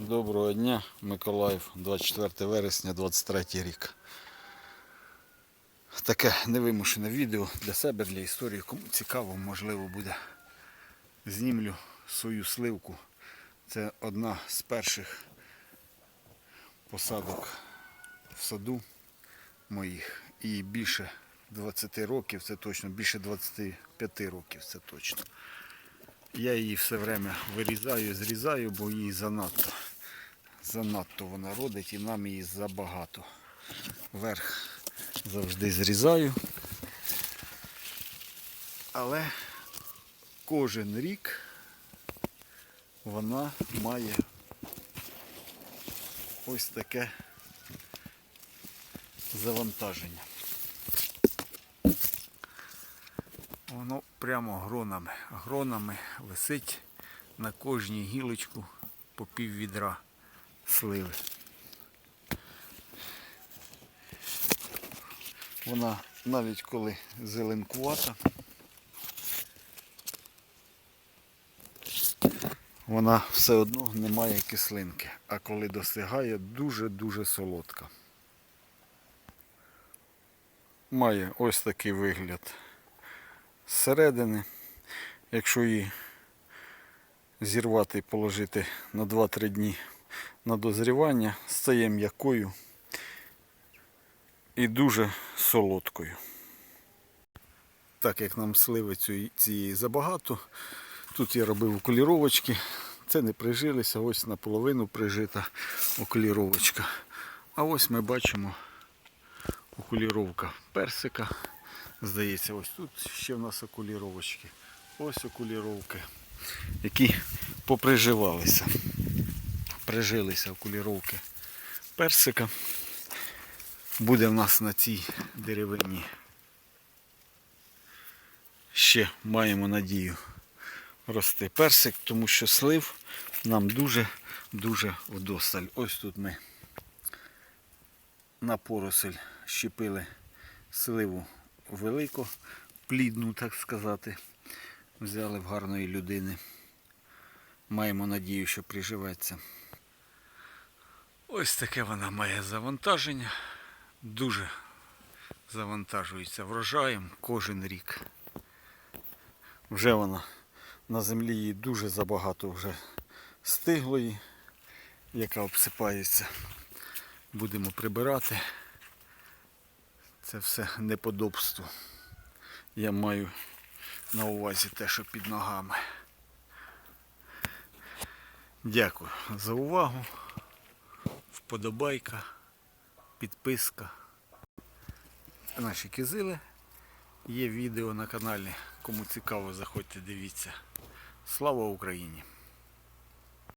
Доброго дня, Миколаїв, 24 вересня, 23 рік. Таке невимушене відео для себе, для історії. Кому цікаво, можливо, буде. Знімлю свою сливку. Це одна з перших посадок в саду моїх. І більше 20 років, це точно, більше 25 років, це точно. Я її все время вирізаю, зрізаю, бо її занадто. Занадто вона родить і нам її забагато. Верх завжди зрізаю. Але кожен рік вона має ось таке завантаження. Воно прямо гронами, гронами висить на кожній гілочку по пів відра сливи. Вона навіть коли зеленкувата, вона все одно не має кислинки, а коли достигає дуже-дуже солодка. Має ось такий вигляд зсередини. Якщо її зірвати і положити на 2-3 дні на дозрівання, стає м'якою і дуже солодкою. Так як нам сливи цієї- забагато, тут я робив окуліровочки. Це не прижилися, ось наполовину прижита окуліровочка. А ось ми бачимо окуліровка персика. Здається, ось тут ще в нас окуліровочки. Ось окуліровки, які поприживалися. Прижилися окуліровки персика. Буде в нас на цій деревині. Ще маємо надію рости персик, тому що слив нам дуже-дуже вдосталь. Ось тут ми на поросель щепили сливу велику, плідну, так сказати. Взяли в гарної людини. Маємо надію, що приживеться. Ось таке вона має завантаження. Дуже завантажується врожаєм кожен рік. Вже вона на землі її дуже забагато вже стиглої, яка обсипається. Будемо прибирати. Це все неподобство. Я маю на увазі те, що під ногами. Дякую за увагу. Вподобайка, підписка. Наші кизили. Є відео на каналі. Кому цікаво, заходьте, дивіться. Слава Україні!